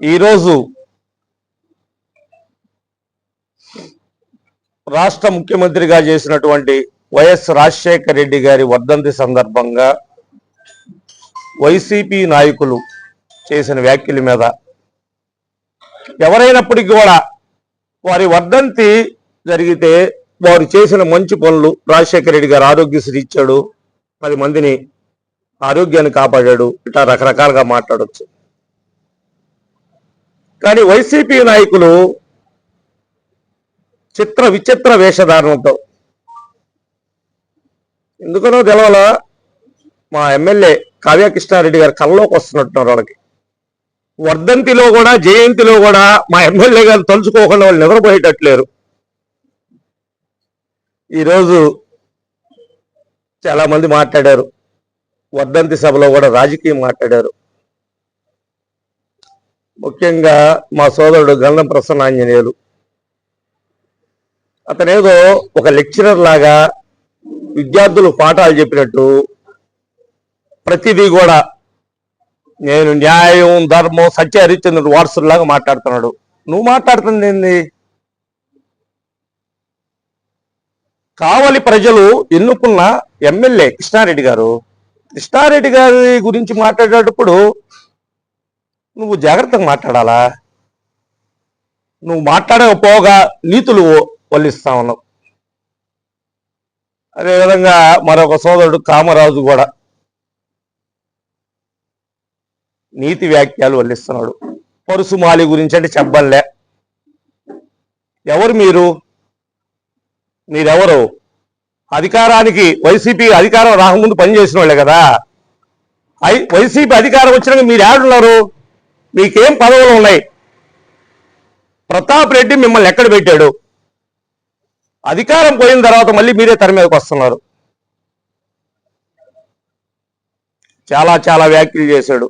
ఈరోజు రాష్ట్ర ముఖ్యమంత్రిగా చేసినటువంటి వైఎస్ రాజశేఖర రెడ్డి గారి వర్ధంతి సందర్భంగా వైసీపీ నాయకులు చేసిన వ్యాఖ్యల మీద ఎవరైనప్పటికీ కూడా వారి వర్ధంతి జరిగితే వారు చేసిన మంచి పనులు రాజశేఖర రెడ్డి గారు ఆరోగ్యశ్రీ ఇచ్చాడు పది మందిని ఆరోగ్యాన్ని కాపాడాడు ఇట్లా రకరకాలుగా మాట్లాడొచ్చు. కానీ వైసీపీ నాయకులు చిత్ర విచిత్ర వేషధారణతో. ఎందుకనో తెలవాల మా ఎమ్మెల్యే కావ్యకృష్ణారెడ్డి గారు కళ్ళలోకి వస్తున్నట్టున్నారు వాళ్ళకి. వర్ధంతిలో కూడా జయంతిలో కూడా మా ఎమ్మెల్యే గారు తలుచుకోకుండా వాళ్ళు నిద్రపోయేటట్లేరు. ఈరోజు చాలా మంది మాట్లాడారు. వర్ధంతి సభలో కూడా రాజకీయం మాట్లాడారు. ముఖ్యంగా మా సోదరుడు గంధం ప్రసన్న ఆంజనేయులు. అతనేదో ఒక లెక్చరర్ లాగా విద్యార్థులు పాఠాలు చెప్పినట్టు ప్రతిదీ కూడా నేను న్యాయం ధర్మం సత్య హరిశ్చంద్రుడు వారసులాగా మాట్లాడుతున్నాడు. నువ్వు మాట్లాడుతుంది ఏంది? కావలి ప్రజలు ఎన్నుకున్న ఎమ్మెల్యే కృష్ణారెడ్డి గారు. కృష్ణారెడ్డి గారి గురించి మాట్లాడేటప్పుడు నువ్వు జాగ్రత్తగా మాట్లాడాలా? నువ్వు మాట్లాడకపోగా నీతులు వల్లిస్తా ఉన్నావు. అదేవిధంగా మరొక సోదరుడు కామరాజు కూడా నీతి వ్యాఖ్యలు వల్లిస్తున్నాడు. పరుసుమాలి గురించి అంటే చెప్పలే ఎవరు మీరు? మీరెవరు? అధికారానికి వైసీపీ అధికారం రాకముందు పనిచేసిన వాళ్ళే కదా. ఐ- వైసీపీ అధికారం వచ్చినాక మీరు ఏడున్నారు మీకేం పదవులు ఉన్నాయి? ప్రతాప్ రెడ్డి మిమ్మల్ని ఎక్కడ పెట్టాడు? అధికారం పోయిన తర్వాత మళ్ళీ మీరే తెర మీదకి వస్తున్నారు. చాలా చాలా వ్యాఖ్యలు చేశాడు.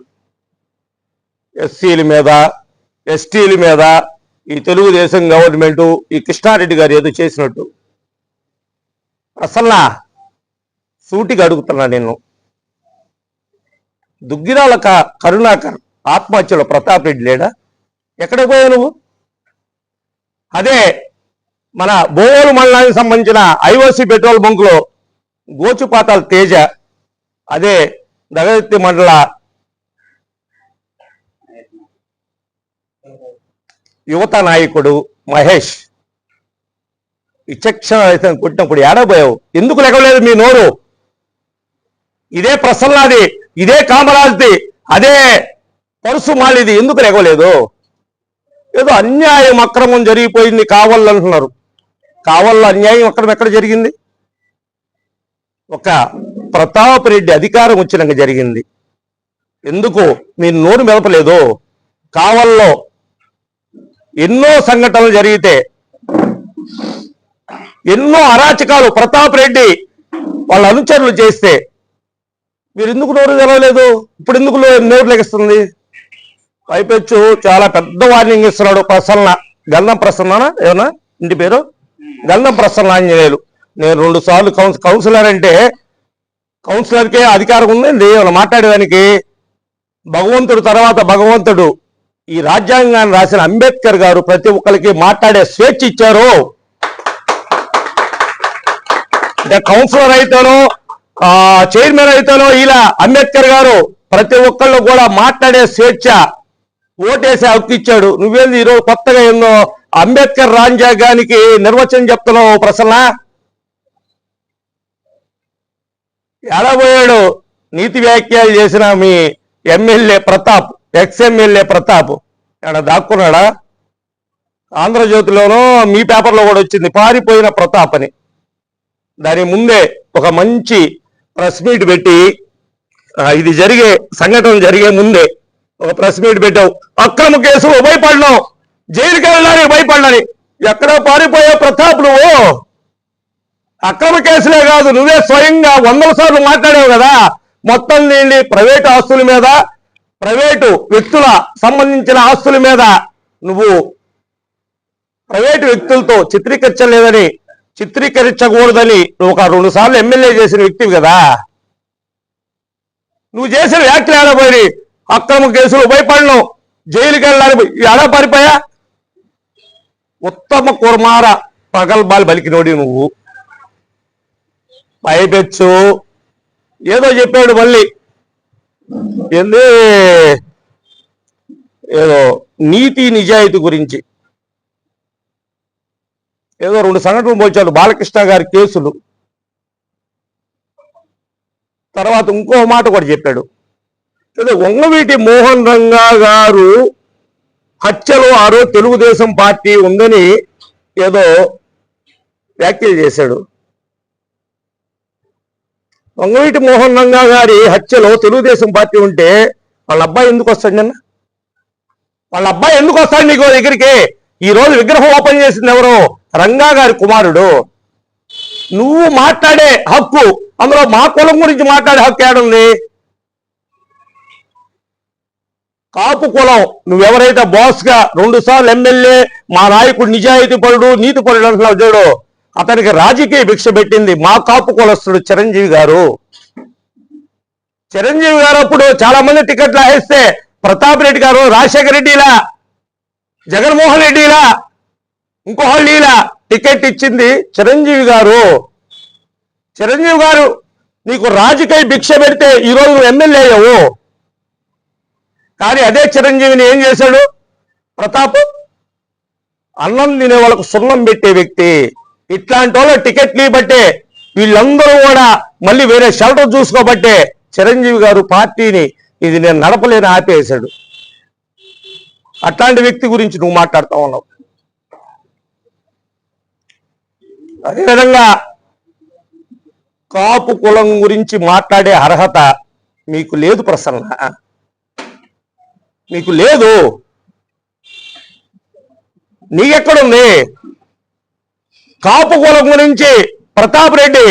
ఎస్సీల మీద ఎస్టీల మీద ఈ తెలుగుదేశం గవర్నమెంటు ఈ కృష్ణారెడ్డి గారు ఏదో చేసినట్టు. అసలు సూటిగా అడుగుతున్నా నేను. దుగ్గిరాల కరుణాకర్ ఆత్మహత్యలో ప్రతాప్ రెడ్డి లేడా? ఎక్కడికి పోయావు నువ్వు? అదే మన బోవోలు మండలానికి సంబంధించిన ఐఓసి పెట్రోల్ బంకులో గోచుపాతాల తేజ అదే దగదత్తి మండల యువత నాయకుడు మహేష్. విచక్షణ అయితే కొట్టినప్పుడు ఏడబోయావు ఎందుకు లెక్కలేదు మీ నోరు? ఇదే ప్రసన్నాది ఇదే కామరాజ్ది అదే పరుసు మాలిది ఎందుకు రెగలేదు ఏదో అన్యాయం అక్రమం జరిగిపోయింది కావాలంటున్నారు. కావాల అన్యాయం అక్రమం ఎక్కడ జరిగింది? ఒక ప్రతాప్ రెడ్డి అధికారం వచ్చినాక జరిగింది. ఎందుకు? మీరు నోరు మెదపలేదు. కావల్లో ఎన్నో సంఘటనలు జరిగితే ఎన్నో అరాచకాలు ప్రతాప్ రెడ్డి వాళ్ళ అనుచరులు చేస్తే మీరు ఎందుకు నోరు తెరవలేదు? ఇప్పుడు ఎందుకు నోరు లెగిస్తుంది? పైపెచ్చు చాలా పెద్ద వార్నింగ్ ఇస్తున్నాడు ప్రసన్న గంధం ప్రసన్న ఏమన్నా? ఇంటి పేరు? గంధం ప్రసన్న ఆంజనేయులు. నేను రెండు సార్లు కౌన్సిలర్ అంటే కౌన్సిలర్కే అధికారం ఉందండి వాళ్ళు మాట్లాడేదానికి? భగవంతుడు తర్వాత భగవంతుడు. ఈ రాజ్యాంగాన్ని రాసిన అంబేద్కర్ గారు ప్రతి ఒక్కరికి మాట్లాడే స్వేచ్ఛ ఇచ్చారు. అంటే కౌన్సిలర్ అయితేనో చైర్మన్ అయితేనో ఇలా అంబేద్కర్ గారు ప్రతి ఒక్కళ్ళు కూడా మాట్లాడే స్వేచ్ఛ. ఓటేసే హక్కు ఇచ్చాడు. నువ్వేంది ఈరోజు కొత్తగా ఏందో అంబేద్కర్ రాజ్యాంగానికి నిర్వచనం చెప్తున్నావు ప్రసన్న? ఎడబోయాడు నీతి వ్యాఖ్యలు చేసిన మీ MLA Pratap ex MLA Pratap. ఎక్కడ దాక్కున్నాడా? ఆంధ్రజ్యోతిలోనూ మీ పేపర్లో కూడా వచ్చింది. పారిపోయిన ప్రతాప్ అని. దాని ముందే ఒక మంచి ప్రెస్ మీట్ పెట్టి ఇది జరిగే సంఘటన జరిగే ముందే ఒక ప్రెస్ మీట్ పెట్టావు. అక్రమ కేసులు భయపడినావు. జైలుకి వెళ్ళడానికి భయపడ్డాని ఎక్కడో పారిపోయే ప్రతాప్ నువ్వు. అక్రమ కేసులే కాదు నువ్వే స్వయంగా వందల సార్లు మాట్లాడావు కదా. మొత్తం నీళ్ళి ప్రైవేటు ఆస్తుల మీద ప్రైవేటు వ్యక్తుల సంబంధించిన ఆస్తుల మీద నువ్వు ప్రైవేటు వ్యక్తులతో చిత్రీకరించలేదని చిత్రీకరించకూడదని నువ్వు ఒక రెండు సార్లు ఎమ్మెల్యే చేసిన వ్యక్తివి కదా. నువ్వు చేసిన వ్యాఖ్యలు ఆడబోయి అక్రమ కేసులు భయపడను. జైలుకి వెళ్ళాలి ఎలా పారిపోయా? ఉత్తమ కుర్మార ప్రగల్భాలు పలికినోడి నువ్వు. పైపెచ్చు ఏదో చెప్పాడు మళ్ళీ. ఏంది? ఏదో నీతి నిజాయితీ గురించి. ఏదో రెండు సంఘటనలు పోల్చాడు బాలకృష్ణ గారి కేసులు. తర్వాత ఇంకో మాట కూడా చెప్పాడు. ఏదో వంగవీటి మోహన్ రంగా గారు హత్యలో ఆరో తెలుగుదేశం పార్టీ ఉందని ఏదో వ్యాఖ్యలు చేశాడు. వంగవీటి మోహన్ రంగా గారి హత్యలో తెలుగుదేశం పార్టీ ఉంటే వాళ్ళ అబ్బాయి ఎందుకు వస్తాడన్న వాళ్ళ అబ్బాయి ఎందుకు వస్తాడు నీకు దగ్గరికి? ఈ రోజు విగ్రహం ఓపెన్ చేసింది ఎవరు? రంగా గారి కుమారుడు. నువ్వు మాట్లాడే హక్కు అందులో మా కులం గురించి మాట్లాడే హక్కు ఏడుంది? కాపు కులం. నువ్వెవరైతే బాస్గా రెండు సార్లు ఎమ్మెల్యే మా నాయకుడు నిజాయితీ పరుడు నీతి పరుడు అంటున్నావు చూడు. అతనికి రాజకీయ భిక్ష పెట్టింది మా కాపు కులస్తుడు చిరంజీవి గారు. చిరంజీవి గారు అప్పుడు చాలా మంది టికెట్లు ఆయిస్తే ప్రతాప్ రెడ్డి గారు రాజశేఖర రెడ్డిలా జగన్మోహన్ రెడ్డిలా ఇంకోహళ్ళీలా టికెట్ ఇచ్చింది చిరంజీవి గారు. చిరంజీవి గారు నీకు రాజకీయ భిక్ష పెడితే ఈరోజు నువ్వు ఎమ్మెల్యే అయ్యావు. కానీ అదే చిరంజీవిని ఏం చేశాడు? ప్రతాప్ అన్నం తినే వాళ్ళకు సున్నం పెట్టే వ్యక్తి. ఇట్లాంటి వాళ్ళ టికెట్లు బట్టే వీళ్ళందరూ కూడా మళ్ళీ వేరే షెల్టర్ చూసుకోబట్టే చిరంజీవి గారు పార్టీని ఇది నేను నడపలేని ఆపేశాడు. అట్లాంటి వ్యక్తి గురించి నువ్వు మాట్లాడుతా ఉన్నావు. అదేవిధంగా కాపు కులం గురించి మాట్లాడే అర్హత మీకు లేదు ప్రసన్న. మీకు లేదు. నీకెక్కడుంది? కాపు కులం గురించి ప్రతాప్ రెడ్డి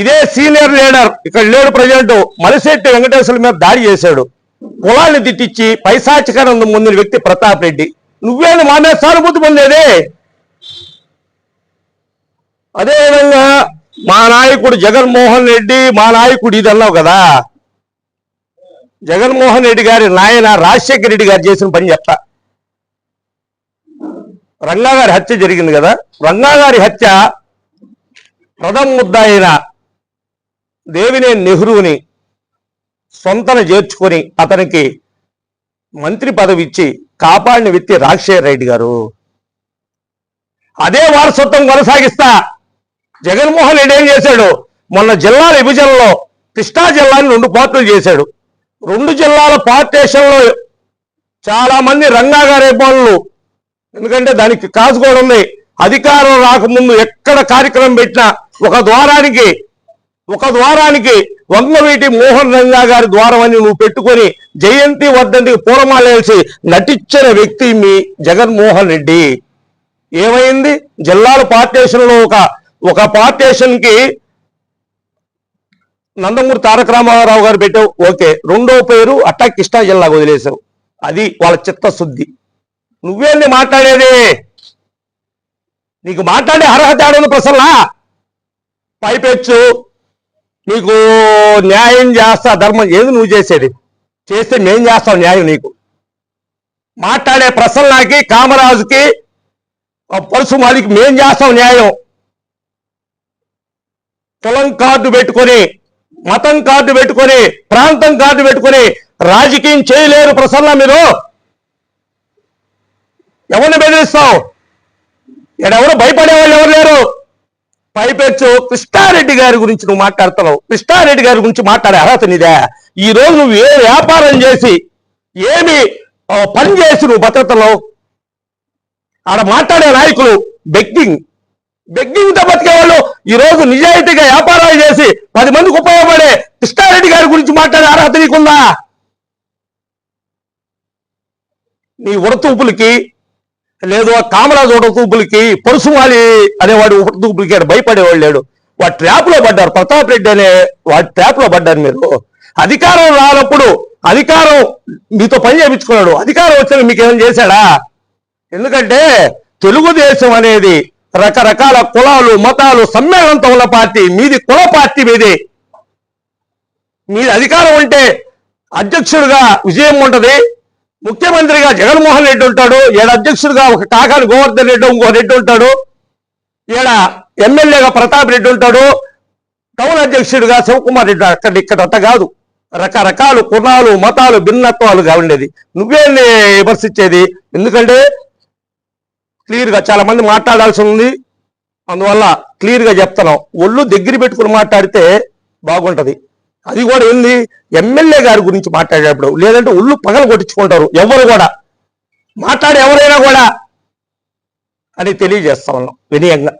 ఇదే సీనియర్ లీడర్ ఇక్కడ లేడు ప్రజెంట్. మలిశెట్టి వెంకటేశ్వర మీద దాడి చేశాడు. కులాన్ని తిట్టించి పైశాచికానందం పొందిన వ్యక్తి ప్రతాప్ రెడ్డి. నువ్వేను మా మీద సానుభూతి పొందేది? అదేవిధంగా మా నాయకుడు జగన్మోహన్ రెడ్డి మా నాయకుడు ఇది అన్నావు కదా. జగన్మోహన్ రెడ్డి గారి నాయన రాజశేఖర రెడ్డి గారు చేసిన పని చెప్తా రంగా గారి హత్య జరిగింది కదా. రంగా గారి హత్య ప్రథమ ముద్ద అయిన దేవినేని నెహ్రూని సొంతన చేర్చుకొని అతనికి మంత్రి పదవి ఇచ్చి కాపాడిన వ్యక్తి రాజశేఖర రెడ్డి గారు. అదే వారసత్వం కొనసాగిస్తా జగన్మోహన్ రెడ్డి ఏం చేశాడు? మొన్న జిల్లాల విభజనలో కృష్ణా జిల్లాని రెండు పార్టీలు చేశాడు. రెండు జిల్లాల పార్టేషన్లో చాలా మంది రంగా పనులు ఎందుకంటే దానికి కాజు కూడా ఉంది. అధికారం రాకముందు ఎక్కడ కార్యక్రమం పెట్టినా ఒక ద్వారానికి ఒక ద్వారానికి వంగవీటి మోహన్ రంగా గారి ద్వారం అని నువ్వు పెట్టుకొని జయంతి వర్ధంతికి పూలమాలేసి నటించిన వ్యక్తి మీ జగన్మోహన్ రెడ్డి. ఏమైంది? జిల్లాల పార్టేషన్లో ఒక ఒక పార్టేషన్కి నందమూరి తారక రామారావు గారు పెట్టావు ఓకే. రెండో పేరు అట్టా కృష్ణా జిల్లా వదిలేశావు. అది వాళ్ళ చిత్తశుద్ధి. నువ్వేంది మాట్లాడేది? నీకు మాట్లాడే అర్హత ఏడుంది ప్రసన్న? పైపెచ్చు. నీకు న్యాయం చేస్తా ధర్మం ఏది నువ్వు చేసేది? చేస్తే మేం చేస్తాం న్యాయం నీకు. మాట్లాడే ప్రసన్నకి కామరాజుకి ఆ పరుసు మాదికి మేం చేస్తాం న్యాయం. కులం కార్డు పెట్టుకొని మతం కార్డు పెట్టుకొని ప్రాంతం కార్డు పెట్టుకొని రాజకీయం చేయలేరు ప్రసన్న మీరు. ఎవరిని బెదిరిస్తావు? ఎవరు భయపడే వాళ్ళు ఎవరు లేరు? పైపెచ్చు కృష్ణారెడ్డి గారి గురించి నువ్వు మాట్లాడుతున్నావు. కృష్ణారెడ్డి గారి గురించి మాట్లాడే అర్హత నీదే. ఈ రోజు నువ్వు ఏ వ్యాపారం చేసి ఏమి పని చేసి నువ్వు భద్రతలో ఆడ మాట్లాడే నాయకులు బెగ్గింగ్. బెగ్గింగ్తో బతికే వాళ్ళు. ఈ రోజు నిజాయితీగా వ్యాపారాలు చేసి పది మందికి ఉపయోగపడే కృష్ణారెడ్డి గారి గురించి మాట్లాడే అర్హత నీకుందా? నీ ఉడతూపులకి లేదు కామరాజు ఉడతూపులకి పరుసుమాలి అనేవాడు ఉడతూపులకి ఆడ భయపడేవాడు లేడు. వాడు ట్రాప్లో పడ్డారు. ప్రతాప్ రెడ్డి అనే వాడు ట్రాప్లో పడ్డారు మీరు. అధికారం రానప్పుడు అధికారం మీతో పని చేయించుకున్నాడు. అధికారం వచ్చిన మీకు ఏమైనా చేశాడా? ఎందుకంటే తెలుగుదేశం అనేది రకరకాల కులాలు మతాలు సమ్మేళనంతో ఉన్న పార్టీ. మీది కుల పార్టీ మీది. మీది అధికారం ఉంటే అధ్యక్షుడిగా విజయం ఉంటది. ముఖ్యమంత్రిగా జగన్మోహన్ రెడ్డి ఉంటాడు. ఏడ అధ్యక్షుడిగా ఒక కాకాని గోవర్ధన్ రెడ్డి ఇంకో రెడ్డి ఉంటాడు. ఈడ ఎమ్మెల్యేగా ప్రతాప్ రెడ్డి ఉంటాడు. టౌన్ అధ్యక్షుడిగా శివకుమార్ రెడ్డి అక్కడ ఇక్కడ అట్ట కాదు. రకరకాలు కులాలు మతాలు భిన్నత్వాలుగా ఉండేది. నువ్వే విమర్శించేది? ఎందుకంటే క్లియర్గా చాలా మంది మాట్లాడాల్సి ఉంది. అందువల్ల క్లియర్గా చెప్తున్నాం. ఒళ్ళు దగ్గర పెట్టుకుని మాట్లాడితే బాగుంటుంది. అది కూడా ఏంది? ఎమ్మెల్యే గారి గురించి మాట్లాడేటప్పుడు లేదంటే ఒళ్ళు పగలు కొట్టించుకుంటారు. ఎవరు కూడా. మాట్లాడే ఎవరైనా కూడా అని తెలియజేస్తా ఉన్నాం. వినయంగా.